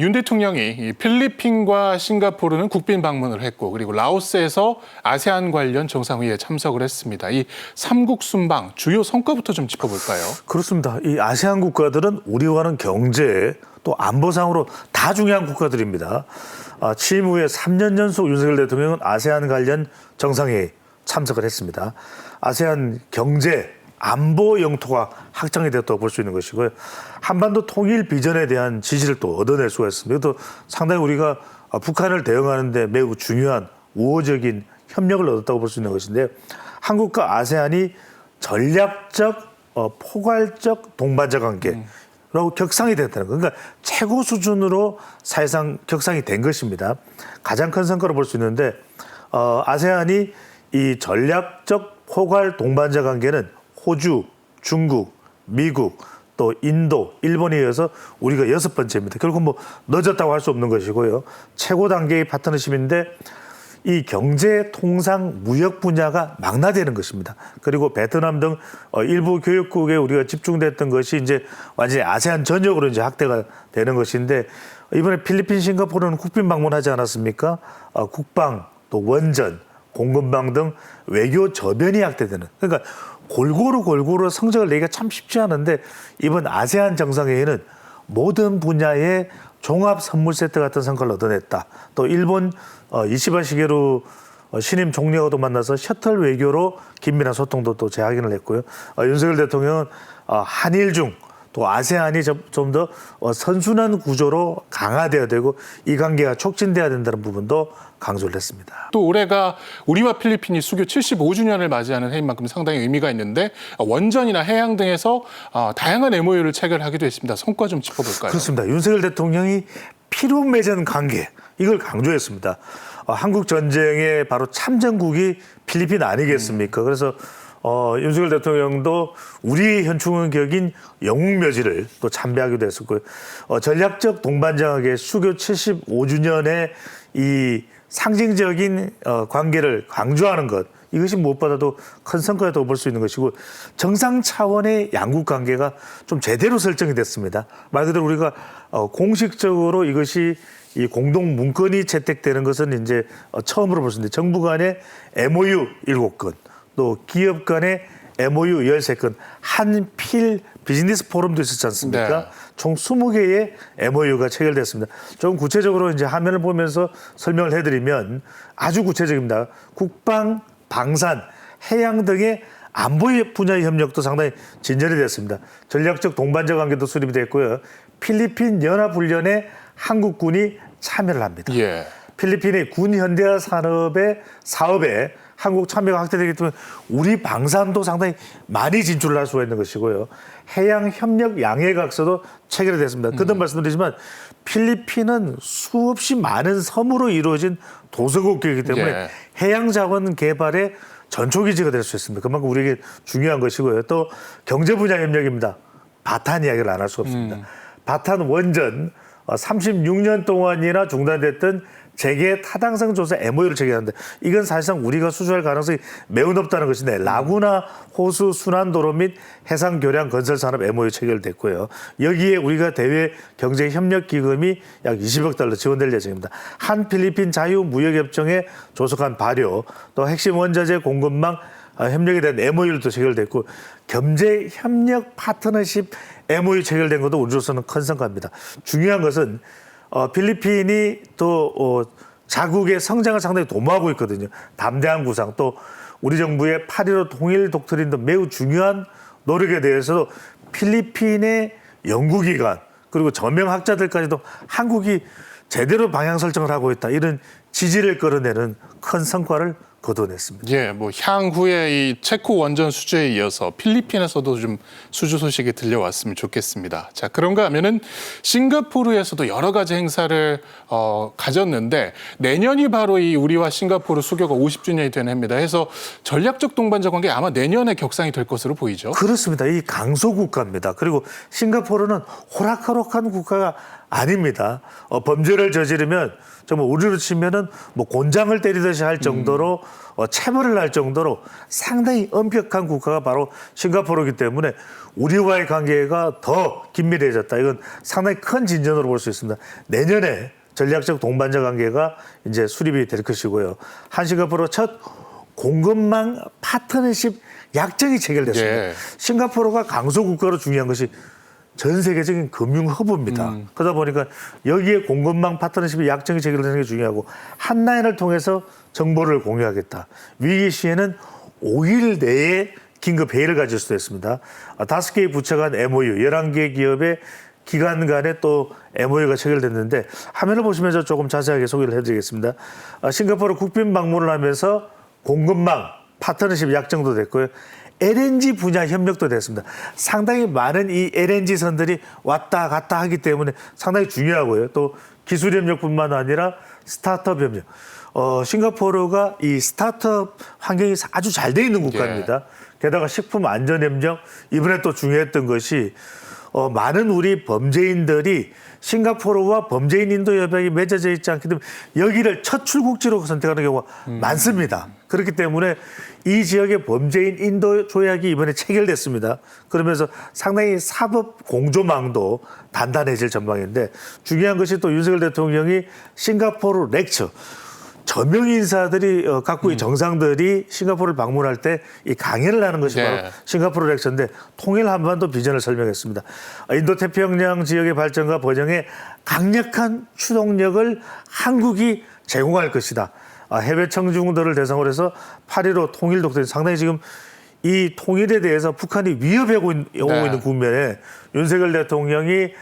윤 대통령이 이 필리핀과 싱가포르는 국빈 방문을 했고 그리고 라오스에서 아세안 관련 정상회의에 참석을 했습니다. 이 삼국 순방 주요 성과부터 좀 짚어볼까요? 그렇습니다. 이 아세안 국가들은 우리와는 경제 또 안보상으로 다 중요한 국가들입니다. 아, 취임 후에 3년 연속 윤석열 대통령은 아세안 관련 정상회의 참석을 했습니다. 아세안 경제 안보 영토가 확장이 됐다고 볼 수 있는 것이고요. 한반도 통일 비전에 대한 지지를 또 얻어낼 수가 있습니다. 또 상당히 우리가 아, 북한을 대응하는데 매우 중요한 우호적인 협력을 얻었다고 볼 수 있는 것인데 한국과 아세안이 전략적 어, 포괄적 동반자 관계라고 격상이 됐다는 거. 그러니까 최고 수준으로 사실상 격상이 된 것입니다. 가장 큰 성과로 볼 수 있는데 어, 아세안이 이 전략적 포괄 동반자 관계는 호주, 중국, 미국, 또 인도, 일본에 이어서 우리가 여섯 번째입니다. 결국 뭐 늦었다고 할 수 없는 것이고요. 최고 단계의 파트너십인데 이 경제, 통상, 무역 분야가 망라되는 것입니다. 그리고 베트남 등 어, 일부 교육국에 우리가 집중됐던 것이 이제 완전히 아세안 전역으로 이제 확대가 되는 것인데 이번에 필리핀, 싱가포르는 국빈 방문하지 않았습니까? 어, 국방, 또 원전, 공급망 등 외교 저변이 확대되는. 그러니까 골고루 골고루 성적을 내기가 참 쉽지 않은데 이번 아세안 정상회의는 모든 분야의 종합 선물 세트 같은 성과를 얻어냈다. 또 일본 어, 이시바 시게루 어, 신임 총리하고도 만나서 셔틀 외교로 긴밀한 소통도 또 재확인을 했고요. 어, 윤석열 대통령은 어, 한일 중 또 아세안이 좀 더 선순환 구조로 강화돼야 되고 이 관계가 촉진돼야 된다는 부분도 강조를 했습니다. 또 올해가 우리와 필리핀이 수교 75주년을 맞이하는 해인 만큼 상당히 의미가 있는데 원전이나 해양 등에서 어, 다양한 MOU를 체결하기도 했습니다. 성과 좀 짚어볼까요? 그렇습니다. 윤석열 대통령이 피로 맺은 관계 이걸 강조했습니다. 어, 한국 전쟁의 바로 참전국이 필리핀 아니겠습니까? 그래서 어, 윤석열 대통령도 우리 현충원 격인 영웅묘지를 또 참배하기도 했었고요. 어, 전략적 동반자에게 수교 75주년의 이 상징적인 어, 관계를 강조하는 것 이것이 무엇보다도 큰 성과라고 볼 수 있는 것이고 정상 차원의 양국 관계가 좀 제대로 설정이 됐습니다. 말 그대로 우리가 어, 공식적으로 이것이 이 공동 문건이 채택되는 것은 이제 어, 처음으로 볼 수 있는데 정부 간의 MOU 7건 또 기업 간의 MOU 13건 한필 비즈니스 포럼도 있었지 않습니까? 네. 총 20개의 MOU가 체결됐습니다. 좀 구체적으로 이제 화면을 보면서 설명을 해드리면 아주 구체적입니다. 국방, 방산, 해양 등의 안보 분야의 협력도 상당히 진전이 됐습니다. 전략적 동반자 관계도 수립이 됐고요. 필리핀 연합훈련에 한국군이 참여를 합니다. 예. 필리핀의 군 현대화 산업의 사업에 한국 참여가 확대되기 때문에 우리 방산도 상당히 많이 진출을 할 수가 있는 것이고요. 해양 협력 양해각서도 체결이 됐습니다. 거듭 말씀드리지만 필리핀은 수없이 많은 섬으로 이루어진 도서국이기 때문에 예. 해양 자원 개발의 전초기지가 될 수 있습니다. 그만큼 우리에게 중요한 것이고요. 또 경제 분야 협력입니다. 바탄 이야기를 안 할 수가 없습니다. 바탄 원전 어, 36년 동안이나 중단됐던 재개 타당성 조사 MOU를 체결하는데 이건 사실상 우리가 수주할 가능성이 매우 높다는 것인데 라구나 호수 순환도로 및 해상 교량 건설 산업 MOU 체결됐고요. 여기에 우리가 대외 경제 협력 기금이 약 20억 달러 지원될 예정입니다. 한 필리핀 자유 무역 협정에 조속한 발효, 또 핵심 원자재 공급망 아, 협력에 대한 MOU도 체결됐고 경제 협력 파트너십 MOU 체결된 것도 우리로서는 큰 성과입니다. 중요한 것은 어, 필리핀이 또 어, 자국의 성장을 상당히 도모하고 있거든요. 담대한 구상 또 우리 정부의 8.15 통일 독트린도 매우 중요한 노력에 대해서도 필리핀의 연구기관 그리고 저명학자들까지도 한국이 제대로 방향 설정을 하고 있다 이런 지지를 끌어내는 큰 성과를 거둬냈습니다. 예, 뭐 향후에 이 체코 원전 수주에 이어서 필리핀에서도 좀 수주 소식이 들려왔으면 좋겠습니다. 자, 그런가 하면은 싱가포르에서도 여러 가지 행사를 어, 가졌는데 내년이 바로 이 우리와 싱가포르 수교가 50주년이 되는 해입니다. 해서 전략적 동반자 관계 아마 내년에 격상이 될 것으로 보이죠. 그렇습니다. 이 강소 국가입니다. 그리고 싱가포르는 호락호락한 국가가 아닙니다. 어, 범죄를 저지르면 정말 우리로 치면은 뭐 곤장을 때리듯이 할 정도로 어, 체벌을 할 정도로 상당히 엄격한 국가가 바로 싱가포르이기 때문에 우리와의 관계가 더 긴밀해졌다. 이건 상당히 큰 진전으로 볼 수 있습니다. 내년에 전략적 동반자 관계가 이제 수립이 될 것이고요. 한 싱가포르 첫 공급망 파트너십 약정이 체결됐습니다. 예. 싱가포르가 강소 국가로 중요한 것이 전 세계적인 금융 허브입니다. 그러다 보니까 여기에 공급망 파트너십의 약정이 체결되는 게 중요하고 한라인을 통해서 정보를 공유하겠다. 위기 시에는 5일 내에 긴급 회의를 가질 수도 있습니다. 아, 다섯 개의 부처 간 MOU, 11개 기업의 기관 간에 또 MOU가 체결됐는데 화면을 보시면서 조금 자세하게 소개를 해드리겠습니다. 아, 싱가포르 국빈 방문을 하면서 공급망 파트너십 약정도 됐고요. LNG 분야 협력도 됐습니다. 상당히 많은 이 LNG 선들이 왔다 갔다 하기 때문에 상당히 중요하고요. 또 기술 협력뿐만 아니라 스타트업 협력. 어, 싱가포르가 이 스타트업 환경이 아주 잘 돼 있는 국가입니다. 게다가 식품 안전 협력 이번에 또 중요했던 것이 어, 많은 우리 범죄인들이 싱가포르와 범죄인 인도 협약이 맺어져 있지 않기 때문에 여기를 첫 출국지로 선택하는 경우가 많습니다. 그렇기 때문에 이 지역의 범죄인 인도 조약이 이번에 체결됐습니다. 그러면서 상당히 사법 공조망도 단단해질 전망인데 중요한 것이 또 윤석열 대통령이 싱가포르 렉처 저명 인사들이 어, 각국의 정상들이 싱가포르를 방문할 때 이 강연을 하는 것이 네. 바로 싱가포르 렉처인데 통일 한반도 비전을 설명했습니다. 아, 인도 태평양 지역의 발전과 번영에 강력한 추동력을 한국이 제공할 것이다. 아, 해외 청중들을 대상으로 해서 8.15 통일 독도인 상당히 지금 이 통일에 대해서 북한이 위협해 오고 있- 오고 네. 있는 국면에 윤석열 대통령이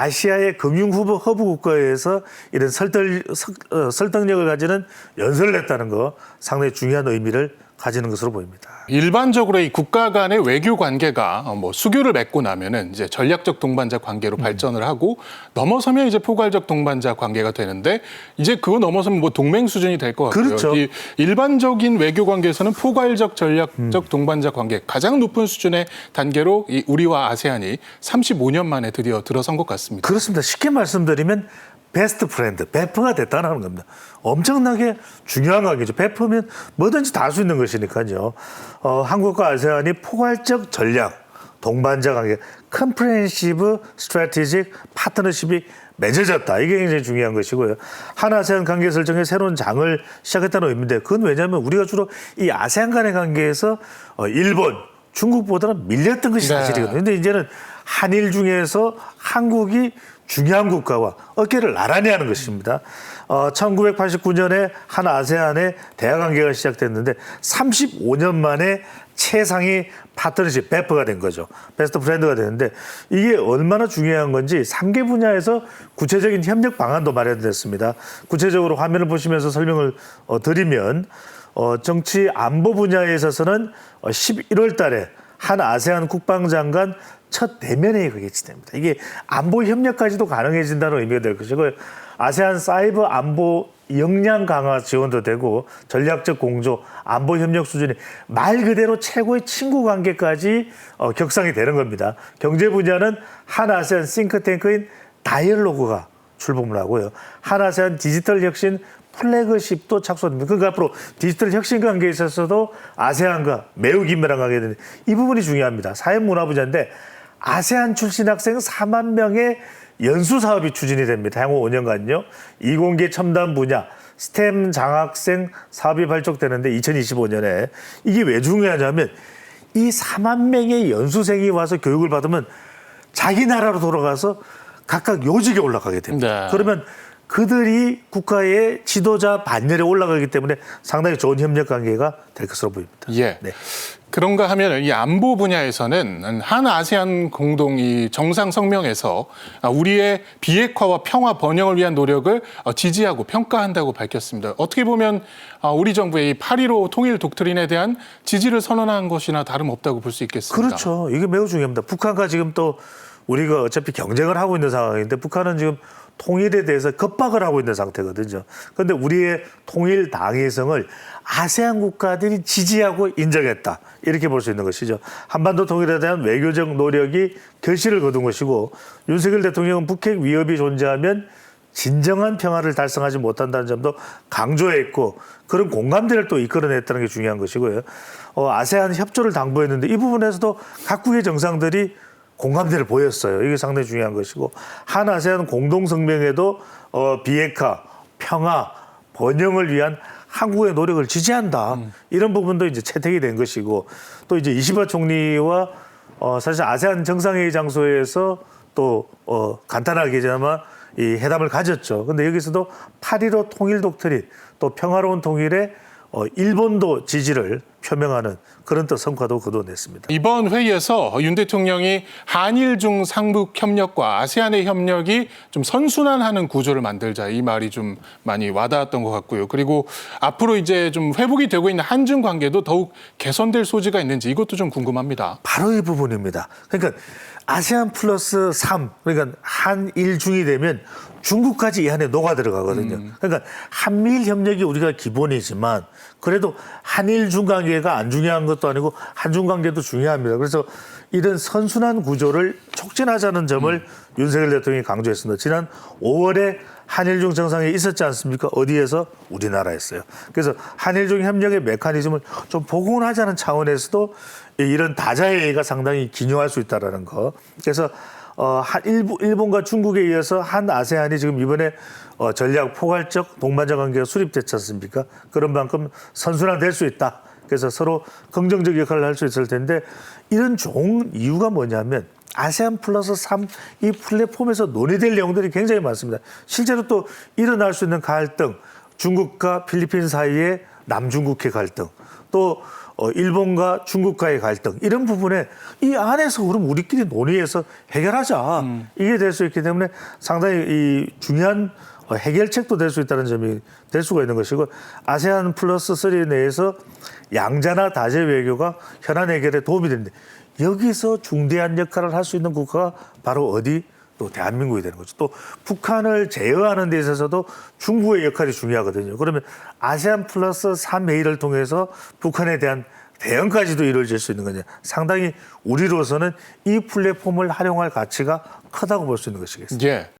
아시아의 금융 후보 허브 국가에서 이런 설득, 설- 어, 설득력을 가지는 연설을 했다는 거 상당히 중요한 의미를 가지는 것으로 보입니다. 일반적으로 이 국가 간의 외교 관계가 어, 뭐 수교를 맺고 나면은 이제 전략적 동반자 음. 관계로 발전을 하고 넘어서면 이제 포괄적 동반자 관계가 되는데 이제 그거 넘어서면 뭐 동맹 수준이 될 것 같고요. 그렇죠. 이 일반적인 외교 관계에서는 포괄적 전략적 음. 동반자 관계 가장 높은 수준의 단계로 이 우리와 아세안이 35년 만에 드디어 들어선 것 같습니다. 그렇습니다. 쉽게 말씀드리면 베스트 프렌드, 베프가 됐다는 겁니다. 엄청나게 중요한 관계죠. 베프면 뭐든지 다 할 수 있는 것이니까요. 어, 한국과 아세안이 포괄적 전략, 동반자 관계, 컴프레hen시브 스트래티직 파트너십이 맺어졌다. 이게 굉장히 중요한 것이고요. 한아세안 관계 설정에 새로운 장을 시작했다는 의미인데 그건 왜냐하면 우리가 주로 이 아세안 간의 관계에서 어, 일본, 중국보다는 밀렸던 것이 네. 사실이거든요. 근데 이제는 한일 중에서 한국이 중요한 국가와 어깨를 나란히 하는 것입니다. 어, 1989년에 한 아세안의 대화 관계가 시작됐는데 35년 만에 최상위 파트너십 베프가 된 거죠. 베스트 프렌드가 되는데 이게 얼마나 중요한 건지 3개 분야에서 구체적인 협력 방안도 마련됐습니다. 구체적으로 화면을 보시면서 설명을 어, 드리면 어, 정치 안보 분야에 있어서는 어, 11월 달에 한 아세안 국방장관 첫 대면회의가 개최됩니다. 이게 안보 협력까지도 가능해진다는 의미가 될 것이고요. 아세안 사이버 안보 역량 강화 지원도 되고 전략적 공조, 안보 협력 수준이 말 그대로 최고의 친구 관계까지 어, 격상이 되는 겁니다. 경제 분야는 한 아세안 싱크탱크인 다이얼로그가 출범을 하고요. 한 아세안 디지털 혁신 플래그십도 착수합니다. 그러니까 앞으로 디지털 혁신 관계에 있어서도 아세안과 매우 긴밀한 관계가 되는데 이 부분이 중요합니다. 사회 문화 분야인데 아세안 출신 학생 4만 명의 연수 사업이 추진이 됩니다. 향후 5년간요. 이공계 첨단 분야 스템 장학생 사업이 발족되는데 2025년에 이게 왜 중요하냐면 이 4만 명의 연수생이 와서 교육을 받으면 자기 나라로 돌아가서 각각 요직에 올라가게 됩니다. 네. 그러면 그들이 국가의 지도자 반열에 올라가기 때문에 상당히 좋은 협력 관계가 될 것으로 보입니다. 예. 네. 그런가 하면 이 안보 분야에서는 한 아세안 공동 이 정상 성명에서 우리의 비핵화와 평화 번영을 위한 노력을 어, 지지하고 평가한다고 밝혔습니다. 어떻게 보면 아, 우리 정부의 이8.15 통일 독트린에 대한 지지를 선언한 것이나 다름없다고 볼 수 있겠습니다. 그렇죠. 이게 매우 중요합니다. 북한과 지금 또 우리가 어차피 경쟁을 하고 있는 상황인데 북한은 지금 통일에 대해서 겁박을 하고 있는 상태거든요. 그런데 우리의 통일 당위성을 아세안 국가들이 지지하고 인정했다. 이렇게 볼 수 있는 것이죠. 한반도 통일에 대한 외교적 노력이 결실을 거둔 것이고 윤석열 대통령은 북핵 위협이 존재하면 진정한 평화를 달성하지 못한다는 점도 강조했고 그런 공감대를 또 이끌어냈다는 게 중요한 것이고요. 어, 아세안 협조를 당부했는데 이 부분에서도 각국의 정상들이 공감대를 보였어요. 이게 상당히 중요한 것이고 한 아세안 공동 성명에도 어, 비핵화, 평화, 번영을 위한 한국의 노력을 지지한다. 이런 부분도 이제 채택이 된 것이고 또 이제 이시바 총리와 어, 사실 아세안 정상회의 장소에서 또 어, 간단하게지만 이 회담을 가졌죠. 근데 여기서도 8.15 통일 독트린 또 평화로운 통일에 어, 일본도 지지를 표명하는 그런 또 성과도 거둬냈습니다. 이번 회의에서 윤 대통령이 한일 중 상북 협력과 아세안의 협력이 좀 선순환하는 구조를 만들자 이 말이 좀 많이 와닿았던 것 같고요. 그리고 앞으로 이제 좀 회복이 되고 있는 한중 관계도 더욱 개선될 소지가 있는지 이것도 좀 궁금합니다. 바로 이 부분입니다. 그러니까 아세안 플러스 3, 그러니까 한일 중이 되면 중국까지 이 안에 녹아 들어가거든요. 그러니까 한미일 협력이 우리가 기본이지만 그래도 한일 중 관계가 안 중요한 것도 아니고 한중 관계도 중요합니다. 그래서 이런 선순환 구조를 촉진하자는 점을 윤석열 대통령이 강조했습니다. 지난 5월에 한일중 정상회의 있었지 않습니까? 어디에서? 우리나라였어요. 그래서 한일중 협력의 메커니즘을 좀 복원하자는 차원에서도 이- 이런 다자회의가 상당히 기여할 수 있다라는 거. 그래서 어, 한 일부, 일본과 중국에 이어서 한 아세안이 지금 이번에 어, 전략 포괄적 동반자 관계가 수립됐지 않습니까? 그런 만큼 선순환될 수 있다. 그래서 서로 긍정적 역할을 할 수 있을 텐데 이런 좋은 이유가 뭐냐면 아세안 플러스 3 이 플랫폼에서 논의될 내용들이 굉장히 많습니다. 실제로 또 일어날 수 있는 갈등, 중국과 필리핀 사이의 남중국해 갈등, 또 어, 일본과 중국과의 갈등 이런 부분에 이 안에서 그럼 우리끼리 논의해서 해결하자 이게 될 수 있기 때문에 상당히 이 중요한 어, 해결책도 될 수 있다는 점이 될 수가 있는 것이고 아세안 플러스 3 내에서 양자나 다재 외교가 현안 해결에 도움이 되는데 여기서 중대한 역할을 할 수 있는 국가가 바로 어디 또 대한민국이 되는 거죠. 또 북한을 제어하는 데 있어서도 중국의 역할이 중요하거든요. 그러면 아세안 플러스 3 회의를 통해서 북한에 대한 대응까지도 이루어질 수 있는 거냐. 상당히 우리로서는 이 플랫폼을 활용할 가치가 크다고 볼 수 있는 것이겠습니다. 예.